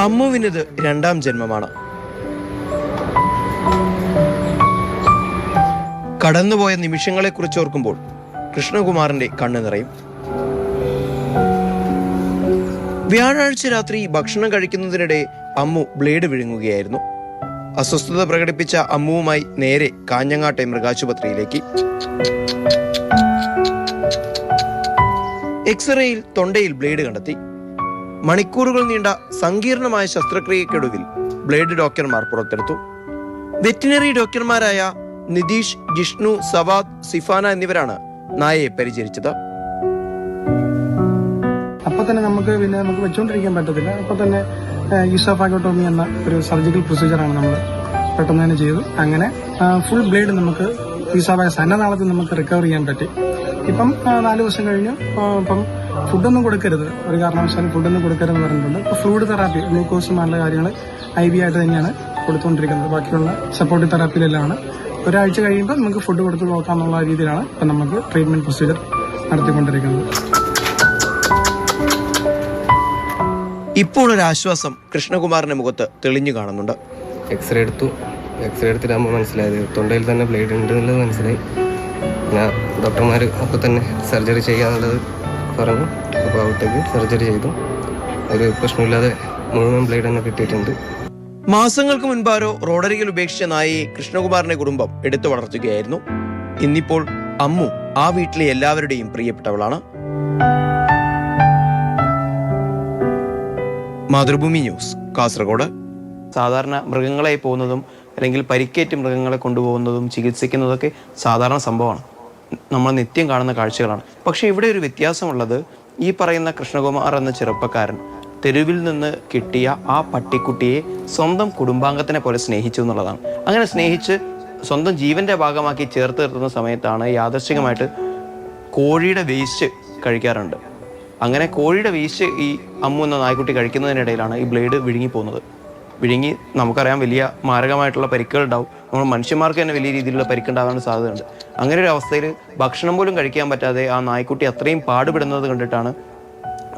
അമ്മുവിനിത് രണ്ടാം ജന്മമാണ്. കടന്നുപോയ നിമിഷങ്ങളെക്കുറിച്ച് ഓർക്കുമ്പോൾ കൃഷ്ണകുമാറിന്റെ കണ്ണു നിറയും. വ്യാഴാഴ്ച രാത്രി ഭക്ഷണം കഴിക്കുന്നതിനിടെ അമ്മു ബ്ലേഡ് വിഴുങ്ങുകയായിരുന്നു. അസ്വസ്ഥത പ്രകടിപ്പിച്ച അമ്മുവുമായി നേരെ കാഞ്ഞങ്ങാട്ടെ മൃഗാശുപത്രിയിലേക്ക്. എക്സ്റേയിൽ തൊണ്ടയിൽ ബ്ലേഡ് കണ്ടെത്തി. മണിക്കൂറുകൾ നീണ്ട സങ്കീർണമായ ശസ്ത്രക്രിയക്കൊടുവിൽ ബ്ലേഡ് ഡോക്ടർമാർ പുറത്തെടുത്തു. വെറ്റിനറി ഡോക്ടർമാരായ നിതീഷ് ജിഷ്ണു സവാദ് സിഫാന എന്നിവരാണ് നായയെ പരിചരിച്ചത്. അപ്പൊ തന്നെ നമുക്ക് പിന്നെ നമുക്ക് വെച്ചുകൊണ്ടിരിക്കാൻ പറ്റത്തില്ല. അപ്പൊ തന്നെ ഈസോഫാഗോട്ടോമി എന്ന ഒരു സർജിക്കൽ പ്രൊസീജിയറാണ് നമ്മൾ പെട്ടെന്ന് തന്നെ ചെയ്തു. അങ്ങനെ ഫുൾ ബ്ലേഡ് നമുക്ക് പീസാവായ സന്നനാളത്തിൽ നമുക്ക് റിക്കവർ ചെയ്യാൻ പറ്റി. ഇപ്പം നാല് ദിവസം കഴിഞ്ഞു. ഇപ്പം ഫുഡൊന്നും കൊടുക്കരുത്. ഒരു കാരണവശാലും ഫുഡൊന്നും കൊടുക്കരുതെന്ന് പറഞ്ഞിട്ടുണ്ട്. ഇപ്പോൾ ഫ്ലൂയിഡ് തെറാപ്പി ഗ്ലൂക്കോസ് നല്ല കാര്യങ്ങൾ ഐ വി ആയിട്ട് തന്നെയാണ് കൊടുത്തുകൊണ്ടിരിക്കുന്നത്. ബാക്കിയുള്ള സപ്പോർട്ടീവ് തെറാപ്പിയിലെല്ലാം ഒരാഴ്ച കഴിയുമ്പോൾ നമുക്ക് ഫുഡ് കൊടുത്ത് നോക്കാമെന്നുള്ള രീതിയിലാണ് ഇപ്പം നമുക്ക് ട്രീറ്റ്മെന്റ് പ്രൊസീജിയർ നടത്തിക്കൊണ്ടിരിക്കുന്നത്. ഇപ്പോൾ ഒരു ആശ്വാസം കൃഷ്ണകുമാറിന്റെ മുഖത്ത് തെളിഞ്ഞു കാണുന്നുണ്ട്. എക്സ്റേ എടുത്തു. എക്സ്റേ എടുത്തിട്ടാകുമ്പോൾ മനസ്സിലായത്. തൊണ്ടയിൽ തന്നെ ബ്ലേഡ് ഉണ്ട് എന്നുള്ളത് മനസ്സിലായി. പിന്നെ ഡോക്ടർമാർ അപ്പോൾ തന്നെ സർജറി ചെയ്യാന്നുള്ളത് പറഞ്ഞു. അപ്പോൾ അവിടത്തേക്ക് സർജറി ചെയ്തു. ഒരു പ്രശ്നമില്ലാതെ മുഴുവൻ ബ്ലേഡ് തന്നെ കിട്ടിയിട്ടുണ്ട്. മാസങ്ങൾക്ക് മുൻപാരോ റോഡരികിൽ ഉപേക്ഷിച്ച നായയെ കൃഷ്ണകുമാറിന്റെ കുടുംബം എടുത്തു വളർത്തുകയായിരുന്നു. ഇന്നിപ്പോൾ അമ്മു ആ വീട്ടിലെ എല്ലാവരുടെയും പ്രിയപ്പെട്ടവളാണ്. മാതൃഭൂമി ന്യൂസ് കാസർഗോഡ്. സാധാരണ മൃഗങ്ങളെ പോകുന്നതും അല്ലെങ്കിൽ പരിക്കേറ്റ് മൃഗങ്ങളെ കൊണ്ടുപോകുന്നതും ചികിത്സിക്കുന്നതൊക്കെ സാധാരണ സംഭവമാണ്. നമ്മൾ നിത്യം കാണുന്ന കാഴ്ചകളാണ്. പക്ഷേ ഇവിടെ ഒരു വ്യത്യാസമുള്ളത് ഈ പറയുന്ന കൃഷ്ണകുമാർ എന്ന ചെറുപ്പക്കാരൻ തെരുവിൽ നിന്ന് കിട്ടിയ ആ പട്ടിക്കുട്ടിയെ സ്വന്തം കുടുംബാംഗത്തിനെ പോലെ സ്നേഹിച്ചു എന്നുള്ളതാണ്. അങ്ങനെ സ്നേഹിച്ച് സ്വന്തം ജീവന്റെ ഭാഗമാക്കി ചേർത്ത് നിർത്തുന്ന സമയത്താണ് യാദർശികമായിട്ട് കോഴിയുടെ വേസ്റ്റ് കഴിക്കാറുണ്ട്. അങ്ങനെ കോഴിയുടെ വേസ്റ്റ് ഈ അമ്മു എന്ന നായ്ക്കുട്ടി കഴിക്കുന്നതിനിടയിലാണ് ഈ ബ്ലേഡ് വിഴുങ്ങി പോകുന്നത് വിഴുങ്ങി നമുക്കറിയാം വലിയ മാരകമായിട്ടുള്ള പരിക്കുകൾ ഉണ്ടാവും നമ്മൾ മനുഷ്യന്മാർക്ക് തന്നെ വലിയ രീതിയിലുള്ള പരിക്കുണ്ടാകാൻ സാധ്യതയുണ്ട്. അങ്ങനെ ഒരു അവസ്ഥയിൽ ഭക്ഷണം പോലും കഴിക്കാൻ പറ്റാതെ ആ നായ്ക്കുട്ടി അത്രയും പാടുപെടുന്നത് കണ്ടിട്ടാണ്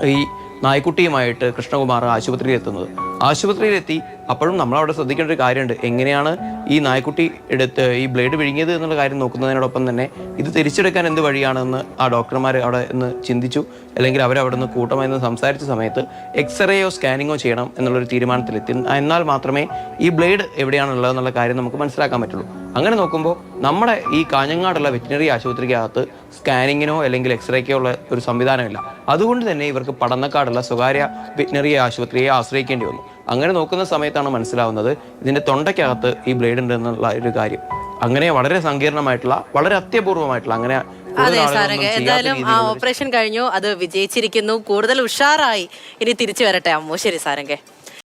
ഈ നായ്ക്കുട്ടിയുമായിട്ട് കൃഷ്ണകുമാർ ആശുപത്രിയിൽ എത്തുന്നത് ആശുപത്രിയിലെത്തി. അപ്പോഴും നമ്മൾ അവിടെ ശ്രദ്ധിക്കേണ്ട ഒരു കാര്യമുണ്ട്. എങ്ങനെയാണ് ഈ നായ്ക്കുട്ടി എടുത്ത് ഈ ബ്ലേഡ് വിഴുങ്ങിയത് എന്നുള്ള കാര്യം നോക്കുന്നതിനോടൊപ്പം തന്നെ ഇത് തിരിച്ചെടുക്കാൻ എന്ത് വഴിയാണെന്ന് ആ ഡോക്ടർമാർ അവിടെ നിന്ന് ചിന്തിച്ചു. അല്ലെങ്കിൽ അവരവിടെ നിന്ന് കൂട്ടമായി നിന്ന് സംസാരിച്ച സമയത്ത് എക്സ്റേയോ സ്കാനിങ്ങോ ചെയ്യണം എന്നുള്ളൊരു തീരുമാനത്തിലെത്തി. എന്നാൽ മാത്രമേ ഈ ബ്ലേഡ് എവിടെയാണുള്ളത് എന്നുള്ള കാര്യം നമുക്ക് മനസ്സിലാക്കാൻ പറ്റുള്ളൂ. അങ്ങനെ നോക്കുമ്പോൾ നമ്മുടെ ഈ കാഞ്ഞങ്ങാടുള്ള വെറ്റിനറി ആശുപത്രിക്കകത്ത് സ്കാനിങ്ങിനോ അല്ലെങ്കിൽ എക്സ്റേക്കോ ഉള്ള ഒരു സംവിധാനമില്ല. അതുകൊണ്ട് തന്നെ ഇവർക്ക് പടന്നക്കാടുള്ള സ്വകാര്യ വെറ്റിനറി ആശുപത്രിയെ ആശ്രയിക്കേണ്ടി വന്നു. അങ്ങനെ നോക്കുന്ന സമയത്താണ് മനസ്സിലാവുന്നത് ഇതിന്റെ തൊണ്ടയ്ക്കകത്ത് ഈ ബ്ലേഡ് ഉണ്ടെന്നുള്ള ഒരു കാര്യം. അങ്ങനെ വളരെ സങ്കീർണമായിട്ടുള്ള വളരെ അത്യപൂർവമായിട്ടുള്ള അങ്ങനെ അതെ സാറേ ഏതായാലും എന്തായാലും ആ ഓപ്പറേഷൻ കഴിഞ്ഞു. അത് വിജയിച്ചിരിക്കുന്നു. കൂടുതൽ ഉഷാറായി. ഇനി തിരിച്ചു വരട്ടെ അമ്മോ. ശരി സാരംഗെ.